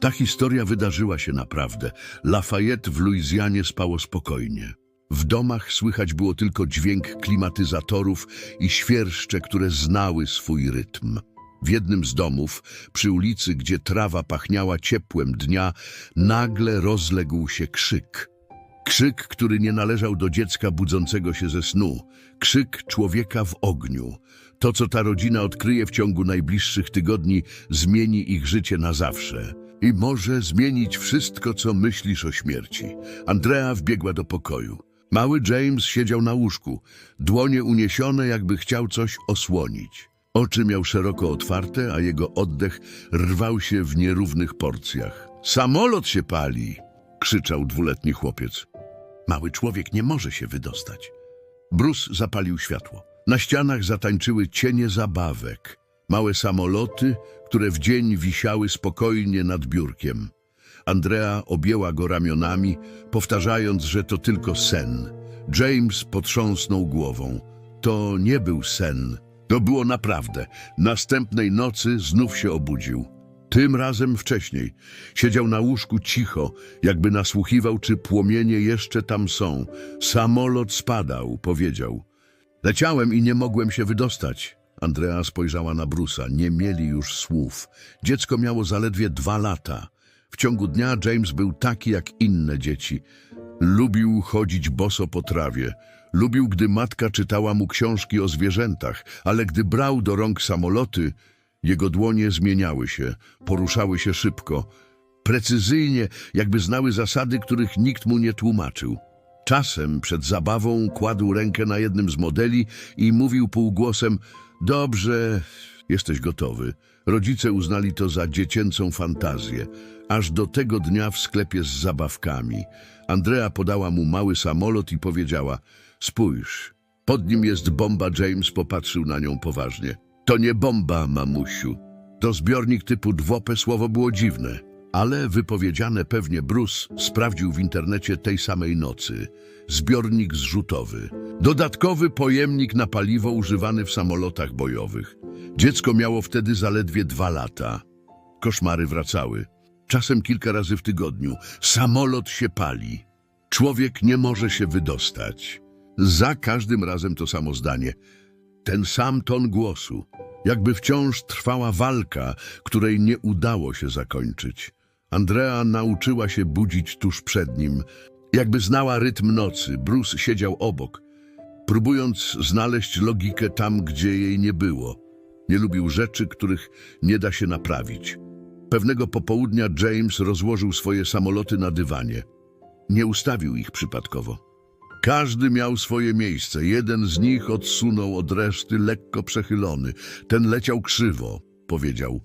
Ta historia wydarzyła się naprawdę. Lafayette w Luizjanie spało spokojnie. W domach słychać było tylko dźwięk klimatyzatorów i świerszcze, które znały swój rytm. W jednym z domów, przy ulicy, gdzie trawa pachniała ciepłem dnia, nagle rozległ się krzyk. Krzyk, który nie należał do dziecka budzącego się ze snu. Krzyk człowieka w ogniu. To, co ta rodzina odkryje w ciągu najbliższych tygodni, zmieni ich życie na zawsze. I może zmienić wszystko, co myślisz o śmierci. Andrea wbiegła do pokoju. Mały James siedział na łóżku, dłonie uniesione, jakby chciał coś osłonić. Oczy miał szeroko otwarte, a jego oddech rwał się w nierównych porcjach. Samolot się pali! krzyczał dwuletni chłopiec. Mały człowiek nie może się wydostać. Bruce zapalił światło. Na ścianach zatańczyły cienie zabawek. Małe samoloty, które w dzień wisiały spokojnie nad biurkiem. Andrea objęła go ramionami, powtarzając, że to tylko sen. James potrząsnął głową. To nie był sen. To było naprawdę. Następnej nocy znów się obudził. Tym razem wcześniej. Siedział na łóżku cicho, jakby nasłuchiwał, czy płomienie jeszcze tam są. Samolot spadał, powiedział. Leciałem i nie mogłem się wydostać. Andrea spojrzała na Brusa. Nie mieli już słów. Dziecko miało zaledwie dwa lata. W ciągu dnia James był taki jak inne dzieci. Lubił chodzić boso po trawie. Lubił, gdy matka czytała mu książki o zwierzętach, ale gdy brał do rąk samoloty, jego dłonie zmieniały się, poruszały się szybko, precyzyjnie, jakby znały zasady, których nikt mu nie tłumaczył. Czasem przed zabawą kładł rękę na jednym z modeli i mówił półgłosem: Dobrze, jesteś gotowy. Rodzice uznali to za dziecięcą fantazję. Aż do tego dnia w sklepie z zabawkami. Andrea podała mu mały samolot i powiedziała: Spójrz, pod nim jest bomba. James popatrzył na nią poważnie. To nie bomba, mamusiu. To zbiornik typu dwope słowo było dziwne, ale wypowiedziane pewnie Bruce sprawdził w internecie tej samej nocy. Zbiornik zrzutowy. Dodatkowy pojemnik na paliwo używany w samolotach bojowych. Dziecko miało wtedy zaledwie dwa lata. Koszmary wracały. Czasem kilka razy w tygodniu. Samolot się pali. Człowiek nie może się wydostać. Za każdym razem to samo zdanie. Ten sam ton głosu. Jakby wciąż trwała walka, której nie udało się zakończyć. Andrea nauczyła się budzić tuż przed nim. Jakby znała rytm nocy, Bruce siedział obok, próbując znaleźć logikę tam, gdzie jej nie było. Nie lubił rzeczy, których nie da się naprawić. Pewnego popołudnia James rozłożył swoje samoloty na dywanie. Nie ustawił ich przypadkowo. Każdy miał swoje miejsce. Jeden z nich odsunął od reszty lekko przechylony. Ten leciał krzywo, powiedział.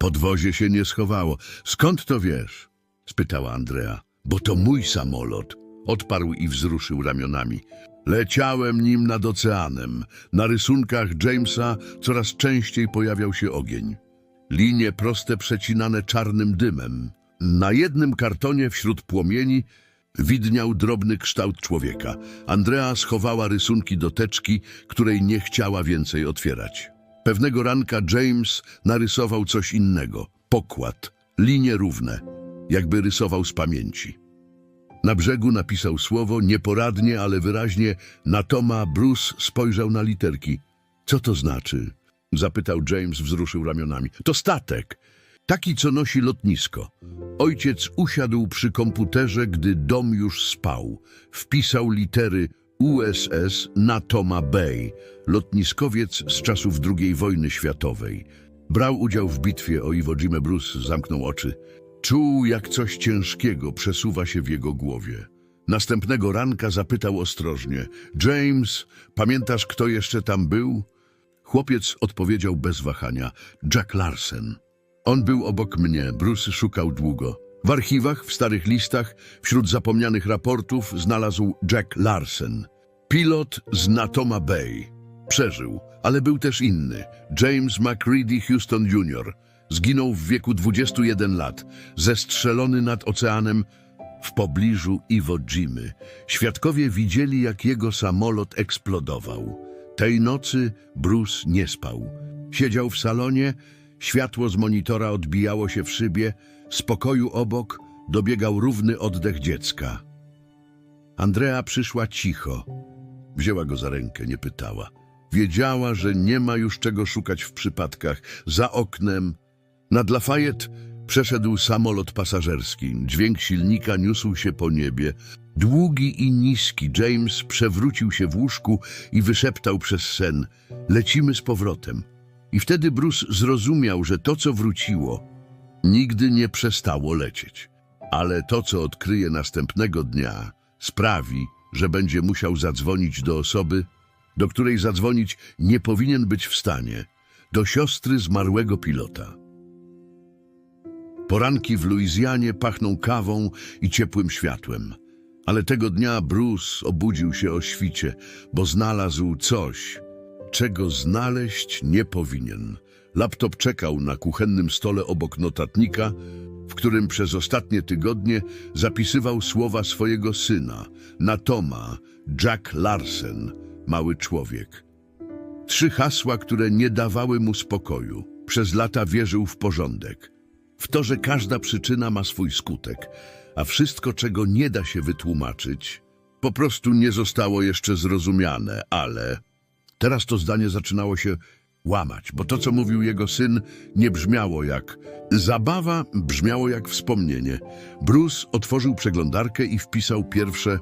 Podwozie się nie schowało. Skąd to wiesz? spytała Andrea. Bo to mój samolot. Odparł i wzruszył ramionami. Leciałem nim nad oceanem. Na rysunkach Jamesa coraz częściej pojawiał się ogień. Linie proste przecinane czarnym dymem. Na jednym kartonie wśród płomieni widniał drobny kształt człowieka. Andrea schowała rysunki do teczki, której nie chciała więcej otwierać. Pewnego ranka James narysował coś innego. Pokład, linie równe, jakby rysował z pamięci. Na brzegu napisał słowo, nieporadnie, ale wyraźnie, na Toma Bruce spojrzał na literki. Co to znaczy? Zapytał James, wzruszył ramionami. To statek, taki co nosi lotnisko. Ojciec usiadł przy komputerze, gdy dom już spał. Wpisał litery USS na Toma Bay, lotniskowiec z czasów II wojny światowej. Brał udział w bitwie o Iwo Jimę Bruce, zamknął oczy. Czuł, jak coś ciężkiego przesuwa się w jego głowie. Następnego ranka zapytał ostrożnie. James, pamiętasz, kto jeszcze tam był? Chłopiec odpowiedział bez wahania. Jack Larsen. On był obok mnie, Bruce szukał długo. W archiwach, w starych listach, wśród zapomnianych raportów znalazł Jack Larsen. Pilot z Natoma Bay. Przeżył, ale był też inny. James McCready Houston Jr. Zginął w wieku 21 lat, zestrzelony nad oceanem w pobliżu Iwo Jimy. Świadkowie widzieli, jak jego samolot eksplodował. Tej nocy Bruce nie spał. Siedział w salonie, światło z monitora odbijało się w szybie, Z pokoju obok dobiegał równy oddech dziecka. Andrea przyszła cicho. Wzięła go za rękę, nie pytała. Wiedziała, że nie ma już czego szukać w przypadkach. Za oknem, nad Lafayette, przeszedł samolot pasażerski. Dźwięk silnika niósł się po niebie. Długi i niski James przewrócił się w łóżku i wyszeptał przez sen. Lecimy z powrotem. I wtedy Bruce zrozumiał, że to, co wróciło, nigdy nie przestało lecieć. Ale to, co odkryje następnego dnia, sprawi, że będzie musiał zadzwonić do osoby, do której zadzwonić nie powinien być w stanie, do siostry zmarłego pilota. Poranki w Luizjanie pachną kawą i ciepłym światłem. Ale tego dnia Bruce obudził się o świcie, bo znalazł coś, czego znaleźć nie powinien. Laptop czekał na kuchennym stole obok notatnika, w którym przez ostatnie tygodnie zapisywał słowa swojego syna, Natoma, Jack Larsen, mały człowiek. Trzy hasła, które nie dawały mu spokoju. Przez lata wierzył w porządek. W to, że każda przyczyna ma swój skutek, a wszystko, czego nie da się wytłumaczyć, po prostu nie zostało jeszcze zrozumiane, ale teraz to zdanie zaczynało się łamać, bo to, co mówił jego syn, nie brzmiało jak zabawa, brzmiało jak wspomnienie. Bruce otworzył przeglądarkę i wpisał pierwsze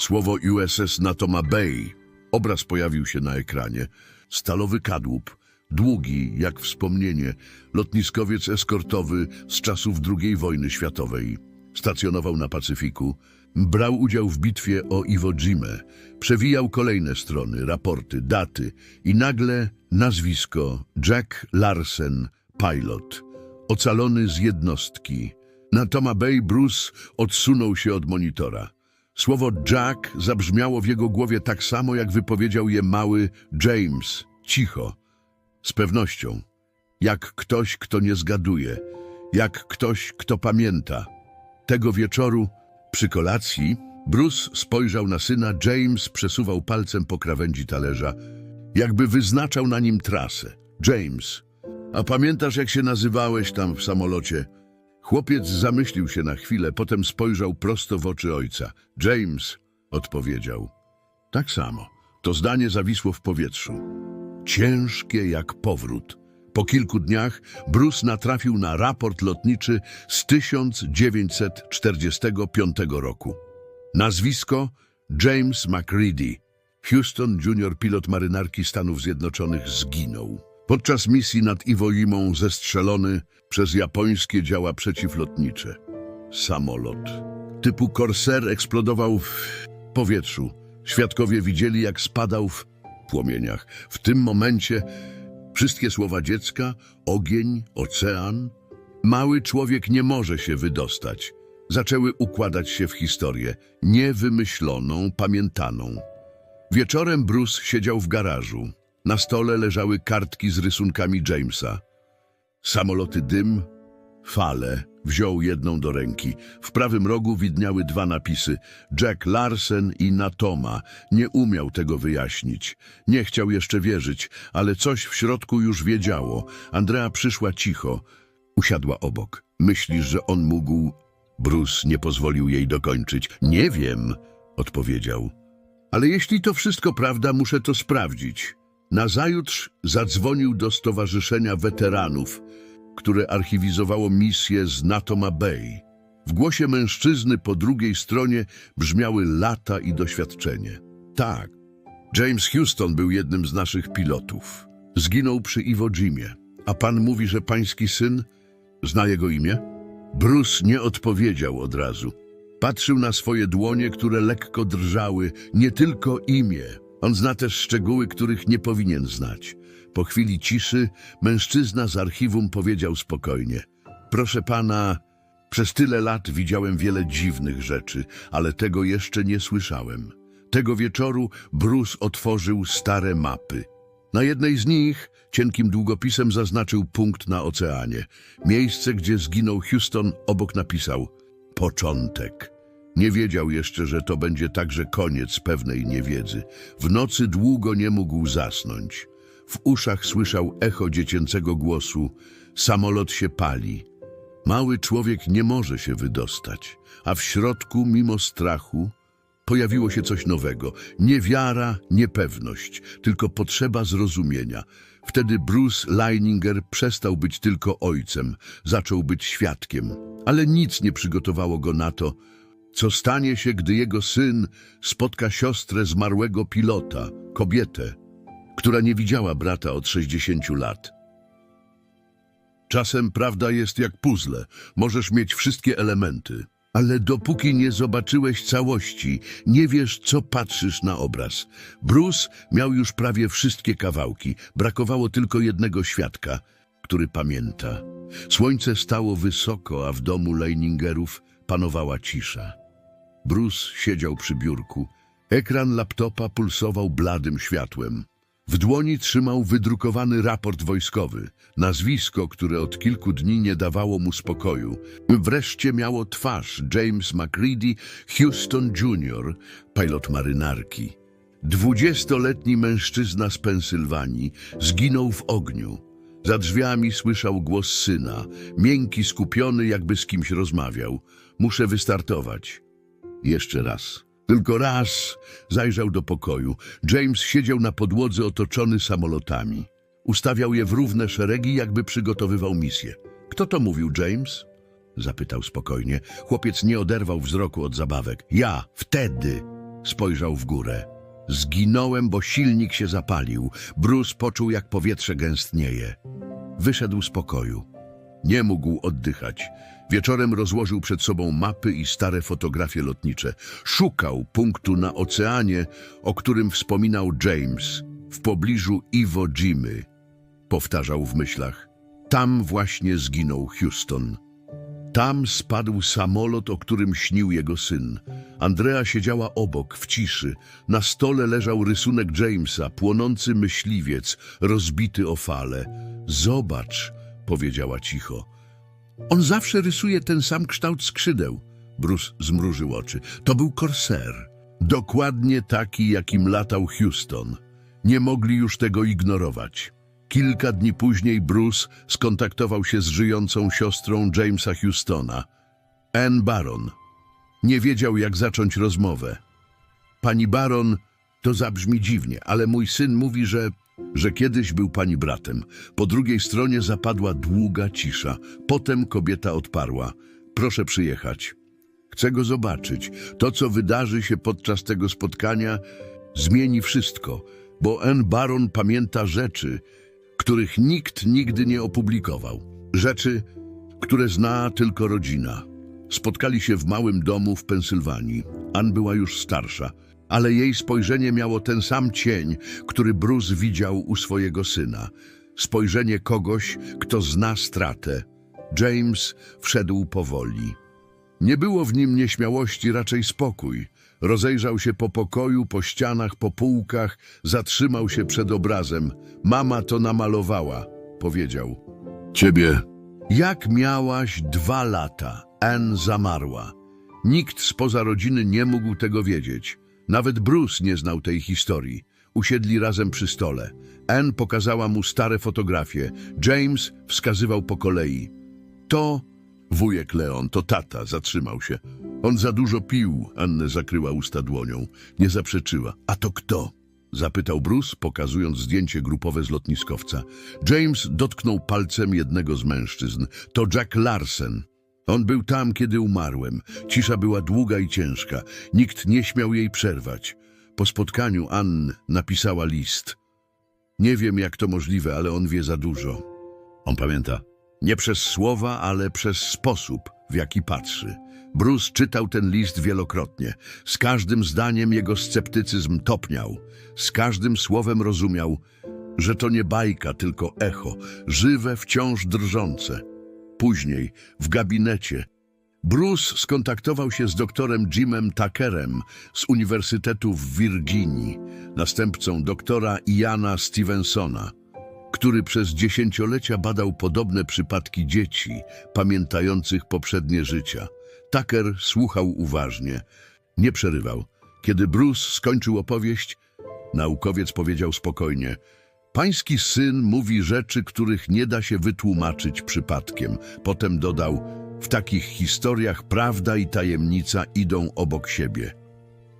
słowo USS Natoma Bay. Obraz pojawił się na ekranie. Stalowy kadłub, długi jak wspomnienie, lotniskowiec eskortowy z czasów II wojny światowej. Stacjonował na Pacyfiku, brał udział w bitwie o Iwo Jimę, przewijał kolejne strony, raporty, daty i nagle nazwisko Jack Larsen, pilot, ocalony z jednostki. Na Toma Bay Bruce odsunął się od monitora. Słowo Jack zabrzmiało w jego głowie tak samo, jak wypowiedział je mały James, cicho, z pewnością, jak ktoś, kto nie zgaduje, jak ktoś, kto pamięta. Tego wieczoru, przy kolacji, Bruce spojrzał na syna, James przesuwał palcem po krawędzi talerza, jakby wyznaczał na nim trasę. James, a pamiętasz, jak się nazywałeś tam w samolocie? Chłopiec zamyślił się na chwilę, potem spojrzał prosto w oczy ojca. James, odpowiedział. Tak samo. To zdanie zawisło w powietrzu. Ciężkie jak powrót. Po kilku dniach Bruce natrafił na raport lotniczy z 1945 roku. Nazwisko James McReady. Houston Junior pilot marynarki Stanów Zjednoczonych zginął. Podczas misji nad Iwo Jimą zestrzelony przez japońskie działa przeciwlotnicze. Samolot typu Corsair eksplodował w powietrzu. Świadkowie widzieli, jak spadał w płomieniach. W tym momencie wszystkie słowa dziecka, ogień, ocean, mały człowiek nie może się wydostać. Zaczęły układać się w historię, niewymyśloną, pamiętaną. Wieczorem Bruce siedział w garażu. Na stole leżały kartki z rysunkami Jamesa. Samoloty dym, fale. Wziął jedną do ręki. W prawym rogu widniały dwa napisy. Jack Larsen i Natoma. Nie umiał tego wyjaśnić. Nie chciał jeszcze wierzyć, ale coś w środku już wiedziało. Andrea przyszła cicho. Usiadła obok. Myślisz, że on mógł... Bruce nie pozwolił jej dokończyć. Nie wiem, odpowiedział. Ale jeśli to wszystko prawda, muszę to sprawdzić. Nazajutrz zadzwonił do Stowarzyszenia Weteranów, które archiwizowało misję z Natoma Bay. W głosie mężczyzny po drugiej stronie brzmiały lata i doświadczenie. Tak, James Houston był jednym z naszych pilotów. Zginął przy Iwo Jimie. A pan mówi, że pański syn zna jego imię? Bruce nie odpowiedział od razu. Patrzył na swoje dłonie, które lekko drżały, nie tylko imię. On zna też szczegóły, których nie powinien znać. Po chwili ciszy mężczyzna z archiwum powiedział spokojnie. Proszę pana, przez tyle lat widziałem wiele dziwnych rzeczy, ale tego jeszcze nie słyszałem. Tego wieczoru Bruce otworzył stare mapy. Na jednej z nich cienkim długopisem zaznaczył punkt na oceanie. Miejsce, gdzie zginął Houston, obok napisał początek. Nie wiedział jeszcze, że to będzie także koniec pewnej niewiedzy. W nocy długo nie mógł zasnąć. W uszach słyszał echo dziecięcego głosu. Samolot się pali. Mały człowiek nie może się wydostać, a w środku, mimo strachu, pojawiło się coś nowego. Nie wiara, niepewność, tylko potrzeba zrozumienia. Wtedy Bruce Leininger przestał być tylko ojcem, zaczął być świadkiem, ale nic nie przygotowało go na to, co stanie się, gdy jego syn spotka siostrę zmarłego pilota, kobietę, która nie widziała brata od 60 lat. Czasem prawda jest jak puzzle. Możesz mieć wszystkie elementy, ale dopóki nie zobaczyłeś całości, nie wiesz, co patrzysz na obraz. Bruce miał już prawie wszystkie kawałki. Brakowało tylko jednego świadka, który pamięta. Słońce stało wysoko, a w domu Leiningerów panowała cisza. Bruce siedział przy biurku. Ekran laptopa pulsował bladym światłem. W dłoni trzymał wydrukowany raport wojskowy, nazwisko, które od kilku dni nie dawało mu spokoju. Wreszcie miało twarz James McCready Houston Jr., pilot marynarki. Dwudziestoletni mężczyzna z Pensylwanii zginął w ogniu. Za drzwiami słyszał głos syna, miękki, skupiony, jakby z kimś rozmawiał. Muszę wystartować. Jeszcze raz. Tylko raz zajrzał do pokoju. James siedział na podłodze otoczony samolotami. Ustawiał je w równe szeregi, jakby przygotowywał misję. Kto to mówił, James? Zapytał spokojnie. Chłopiec nie oderwał wzroku od zabawek. Ja, wtedy, spojrzał w górę. Zginąłem, bo silnik się zapalił. Bruce poczuł, jak powietrze gęstnieje. Wyszedł z pokoju. Nie mógł oddychać. Wieczorem rozłożył przed sobą mapy i stare fotografie lotnicze. Szukał punktu na oceanie, o którym wspominał James, w pobliżu Iwo Jimy. Powtarzał w myślach. Tam właśnie zginął Houston. Tam spadł samolot, o którym śnił jego syn. Andrea siedziała obok, w ciszy. Na stole leżał rysunek Jamesa, płonący myśliwiec, rozbity o fale. Zobacz, powiedziała cicho. On zawsze rysuje ten sam kształt skrzydeł. Bruce zmrużył oczy. To był korser. Dokładnie taki, jakim latał Houston. Nie mogli już tego ignorować. Kilka dni później Bruce skontaktował się z żyjącą siostrą Jamesa Houstona, Ann Baron. Nie wiedział, jak zacząć rozmowę. Pani Baron, to zabrzmi dziwnie, ale mój syn mówi, że, że kiedyś był pani bratem. Po drugiej stronie zapadła długa cisza. Potem kobieta odparła. Proszę przyjechać. Chcę go zobaczyć. To, co wydarzy się podczas tego spotkania, zmieni wszystko, bo N. Baron pamięta rzeczy, których nikt nigdy nie opublikował. Rzeczy, które zna tylko rodzina. Spotkali się w małym domu w Pensylwanii. Ann była już starsza, ale jej spojrzenie miało ten sam cień, który Bruce widział u swojego syna. Spojrzenie kogoś, kto zna stratę. James wszedł powoli. Nie było w nim nieśmiałości, raczej spokój. Rozejrzał się po pokoju, po ścianach, po półkach, zatrzymał się przed obrazem. Mama to namalowała, powiedział. Ciebie. Jak miałaś dwa lata, Ann zamarła. Nikt spoza rodziny nie mógł tego wiedzieć. Nawet Bruce nie znał tej historii. Usiedli razem przy stole. Ann pokazała mu stare fotografie. James wskazywał po kolei. To wujek Leon, to tata, zatrzymał się. On za dużo pił, Annę zakryła usta dłonią. Nie zaprzeczyła. A to kto? Zapytał Bruce, pokazując zdjęcie grupowe z lotniskowca. James dotknął palcem jednego z mężczyzn. To Jack Larsen. On był tam, kiedy umarłem. Cisza była długa i ciężka. Nikt nie śmiał jej przerwać. Po spotkaniu Ann napisała list. Nie wiem, jak to możliwe, ale on wie za dużo. On pamięta. Nie przez słowa, ale przez sposób, w jaki patrzy. Bruce czytał ten list wielokrotnie. Z każdym zdaniem jego sceptycyzm topniał. Z każdym słowem rozumiał, że to nie bajka, tylko echo, żywe, wciąż drżące. Później, w gabinecie, Bruce skontaktował się z doktorem Jimem Tuckerem z Uniwersytetu w Virginii, następcą doktora Iana Stevensona, który przez dziesięciolecia badał podobne przypadki dzieci pamiętających poprzednie życia. Tucker słuchał uważnie, nie przerywał. Kiedy Bruce skończył opowieść, naukowiec powiedział spokojnie: Pański syn mówi rzeczy, których nie da się wytłumaczyć przypadkiem. Potem dodał, w takich historiach prawda i tajemnica idą obok siebie.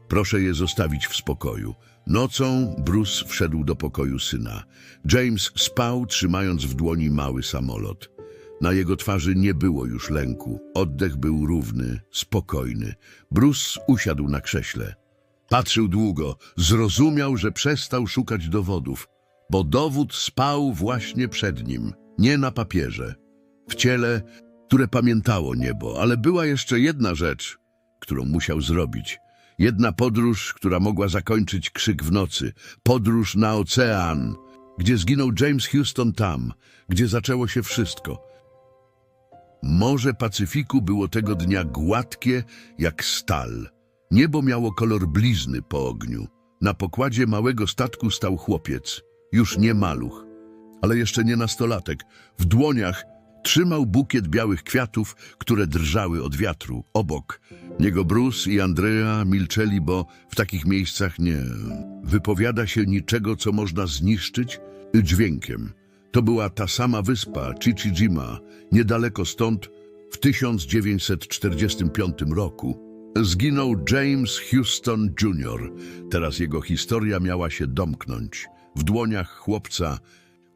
Proszę je zostawić w spokoju. Nocą Bruce wszedł do pokoju syna. James spał, trzymając w dłoni mały samolot. Na jego twarzy nie było już lęku. Oddech był równy, spokojny. Bruce usiadł na krześle. Patrzył długo, zrozumiał, że przestał szukać dowodów, bo dowód spał właśnie przed nim, nie na papierze, w ciele, które pamiętało niebo, ale była jeszcze jedna rzecz, którą musiał zrobić. Jedna podróż, która mogła zakończyć krzyk w nocy. Podróż na ocean, gdzie zginął James Houston tam, gdzie zaczęło się wszystko. Morze Pacyfiku było tego dnia gładkie jak stal. Niebo miało kolor blizny po ogniu. Na pokładzie małego statku stał chłopiec, już nie maluch, ale jeszcze nie nastolatek. W dłoniach trzymał bukiet białych kwiatów, które drżały od wiatru. Obok niego Bruce i Andrea milczeli, bo w takich miejscach nie wypowiada się niczego, co można zniszczyć dźwiękiem. To była ta sama wyspa, Chichijima, niedaleko stąd, w 1945 roku. Zginął James Houston Jr. Teraz jego historia miała się domknąć. W dłoniach chłopca,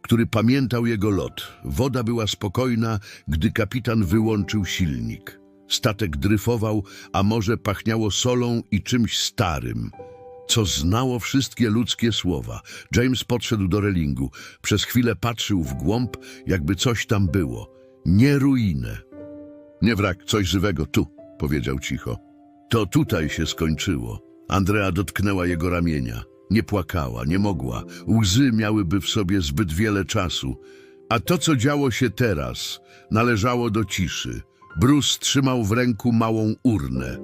który pamiętał jego lot. Woda była spokojna, gdy kapitan wyłączył silnik. Statek dryfował, a morze pachniało solą i czymś starym, co znało wszystkie ludzkie słowa. James podszedł do relingu. Przez chwilę patrzył w głąb, jakby coś tam było. Nie ruinę. Nie wrak, coś żywego tu, powiedział cicho. To tutaj się skończyło. Andrea dotknęła jego ramienia. Nie płakała, nie mogła. Łzy miałyby w sobie zbyt wiele czasu. A to, co działo się teraz, należało do ciszy. Bruce trzymał w ręku małą urnę.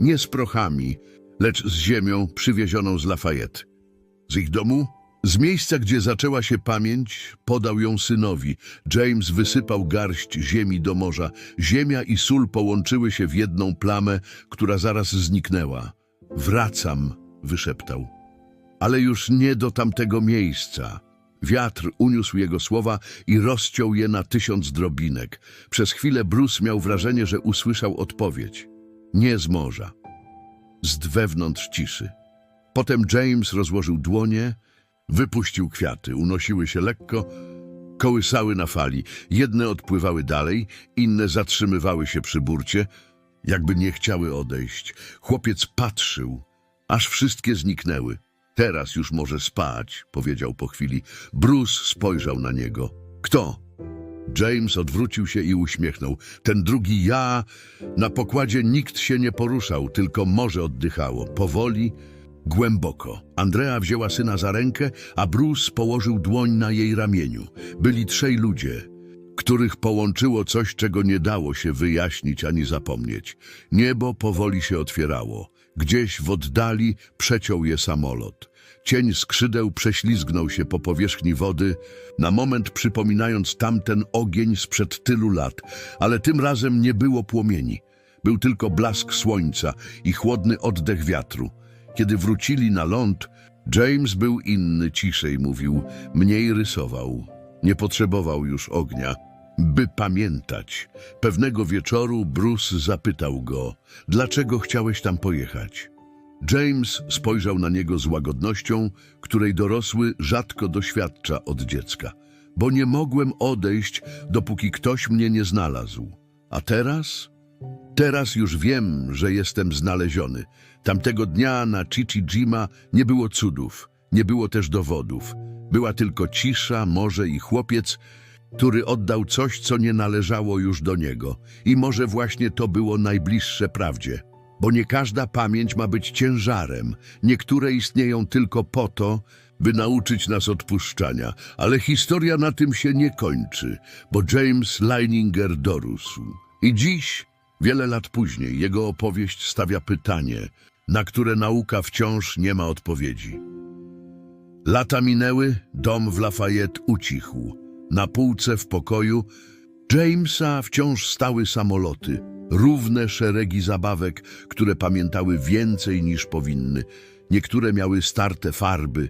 Nie z prochami, lecz z ziemią przywiezioną z Lafayette. Z ich domu? Z miejsca, gdzie zaczęła się pamięć, podał ją synowi. James wysypał garść ziemi do morza. Ziemia i sól połączyły się w jedną plamę, która zaraz zniknęła. Wracam, wyszeptał. Ale już nie do tamtego miejsca. Wiatr uniósł jego słowa i rozciął je na tysiąc drobinek. Przez chwilę Bruce miał wrażenie, że usłyszał odpowiedź. Nie z morza. Z wewnątrz ciszy. Potem James rozłożył dłonie, wypuścił kwiaty. Unosiły się lekko, kołysały na fali. Jedne odpływały dalej, inne zatrzymywały się przy burcie, jakby nie chciały odejść. Chłopiec patrzył, aż wszystkie zniknęły. Teraz już może spać, powiedział po chwili. Bruce spojrzał na niego. Kto? James odwrócił się i uśmiechnął. Ten drugi ja. Na pokładzie nikt się nie poruszał, tylko morze oddychało. Powoli, głęboko. Andrea wzięła syna za rękę, a Bruce położył dłoń na jej ramieniu. Byli trzej ludzie, których połączyło coś, czego nie dało się wyjaśnić ani zapomnieć. Niebo powoli się otwierało. Gdzieś w oddali przeciął je samolot. Cień skrzydeł prześlizgnął się po powierzchni wody, na moment przypominając tamten ogień sprzed tylu lat, ale tym razem nie było płomieni. Był tylko blask słońca i chłodny oddech wiatru. Kiedy wrócili na ląd, James był inny, ciszej mówił, mniej rysował. Nie potrzebował już ognia, by pamiętać. Pewnego wieczoru Bruce zapytał go, dlaczego chciałeś tam pojechać? James spojrzał na niego z łagodnością, której dorosły rzadko doświadcza od dziecka. Bo nie mogłem odejść, dopóki ktoś mnie nie znalazł. A teraz? Teraz już wiem, że jestem znaleziony. Tamtego dnia na Chichijima nie było cudów, nie było też dowodów. Była tylko cisza, morze i chłopiec, który oddał coś, co nie należało już do niego. I może właśnie to było najbliższe prawdzie. Bo nie każda pamięć ma być ciężarem. Niektóre istnieją tylko po to, by nauczyć nas odpuszczania. Ale historia na tym się nie kończy, bo James Leininger dorósł. I dziś, wiele lat później, jego opowieść stawia pytanie, na które nauka wciąż nie ma odpowiedzi. Lata minęły, dom w Lafayette ucichł. Na półce w pokoju Jamesa wciąż stały samoloty, równe szeregi zabawek, które pamiętały więcej niż powinny. Niektóre miały starte farby,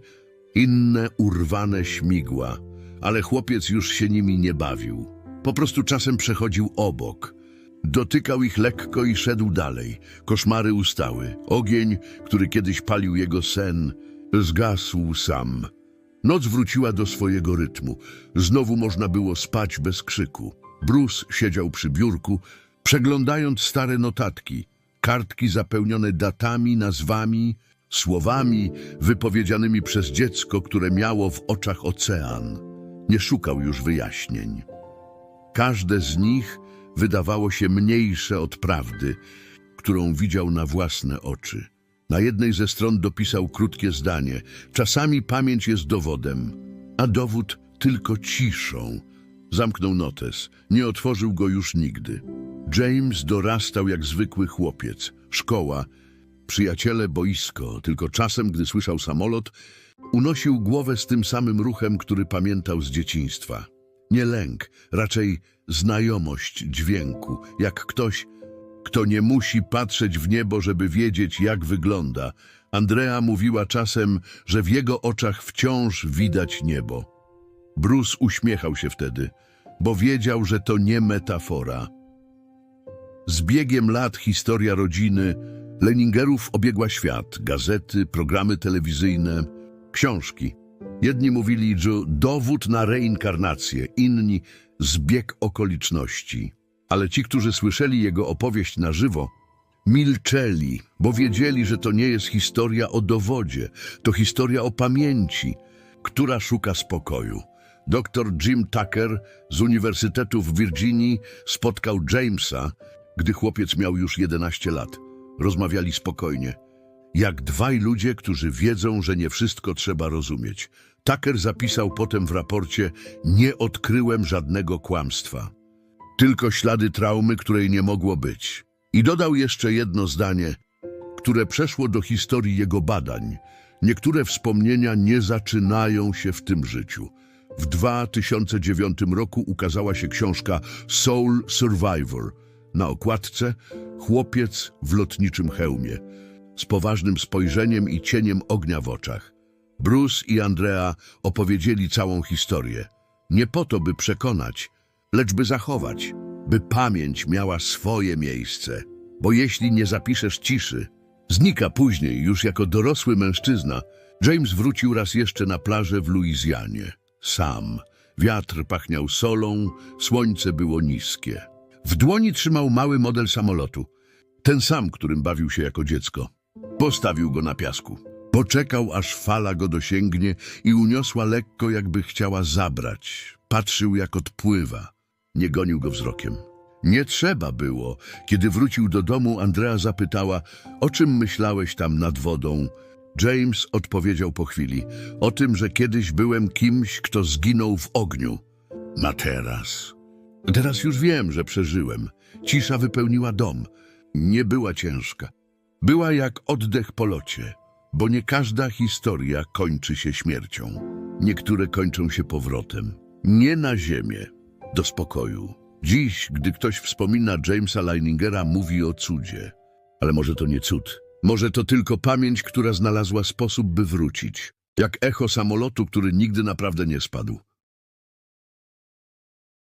inne urwane śmigła, ale chłopiec już się nimi nie bawił. Po prostu czasem przechodził obok. Dotykał ich lekko i szedł dalej. Koszmary ustały. Ogień, który kiedyś palił jego sen, zgasł sam. Noc wróciła do swojego rytmu. Znowu można było spać bez krzyku. Bruce siedział przy biurku, przeglądając stare notatki, kartki zapełnione datami, nazwami, słowami wypowiedzianymi przez dziecko, które miało w oczach ocean. Nie szukał już wyjaśnień. Każde z nich wydawało się mniejsze od prawdy, którą widział na własne oczy. Na jednej ze stron dopisał krótkie zdanie: Czasami pamięć jest dowodem, a dowód tylko ciszą. Zamknął notes, nie otworzył go już nigdy. James dorastał jak zwykły chłopiec. Szkoła, przyjaciele, boisko. Tylko czasem, gdy słyszał samolot, unosił głowę z tym samym ruchem, który pamiętał z dzieciństwa. Nie lęk, raczej znajomość dźwięku, jak ktoś, kto nie musi patrzeć w niebo, żeby wiedzieć, jak wygląda. Andrea mówiła czasem, że w jego oczach wciąż widać niebo. Bruce uśmiechał się wtedy, bo wiedział, że to nie metafora. Z biegiem lat historia rodziny Leningerów obiegła świat, gazety, programy telewizyjne, książki. Jedni mówili, że dowód na reinkarnację, inni zbieg okoliczności. Ale ci, którzy słyszeli jego opowieść na żywo, milczeli, bo wiedzieli, że to nie jest historia o dowodzie, to historia o pamięci, która szuka spokoju. Dr Jim Tucker z Uniwersytetu w Virginii spotkał Jamesa, gdy chłopiec miał już 11 lat. Rozmawiali spokojnie. Jak dwaj ludzie, którzy wiedzą, że nie wszystko trzeba rozumieć. Tucker zapisał potem w raporcie: Nie odkryłem żadnego kłamstwa. Tylko ślady traumy, której nie mogło być. I dodał jeszcze jedno zdanie, które przeszło do historii jego badań. Niektóre wspomnienia nie zaczynają się w tym życiu. W 2009 roku ukazała się książka Soul Survivor. Na okładce chłopiec w lotniczym hełmie, z poważnym spojrzeniem i cieniem ognia w oczach. Bruce i Andrea opowiedzieli całą historię. Nie po to, by przekonać, lecz by zachować, by pamięć miała swoje miejsce. Bo jeśli nie zapiszesz ciszy, znika później, już jako dorosły mężczyzna. James wrócił raz jeszcze na plażę w Luizjanie. Sam. Wiatr pachniał solą, słońce było niskie. W dłoni trzymał mały model samolotu. Ten sam, którym bawił się jako dziecko. Postawił go na piasku. Poczekał, aż fala go dosięgnie i uniosła lekko, jakby chciała zabrać. Patrzył, jak odpływa. Nie gonił go wzrokiem. Nie trzeba było. Kiedy wrócił do domu, Andrea zapytała, o czym myślałeś tam nad wodą? James odpowiedział po chwili, o tym, że kiedyś byłem kimś, kto zginął w ogniu. Na teraz. Teraz już wiem, że przeżyłem. Cisza wypełniła dom. Nie była ciężka. Była jak oddech po locie, bo nie każda historia kończy się śmiercią. Niektóre kończą się powrotem. Nie na ziemię, do spokoju. Dziś, gdy ktoś wspomina Jamesa Leiningera, mówi o cudzie. Ale może to nie cud. Może to tylko pamięć, która znalazła sposób, by wrócić. Jak echo samolotu, który nigdy naprawdę nie spadł.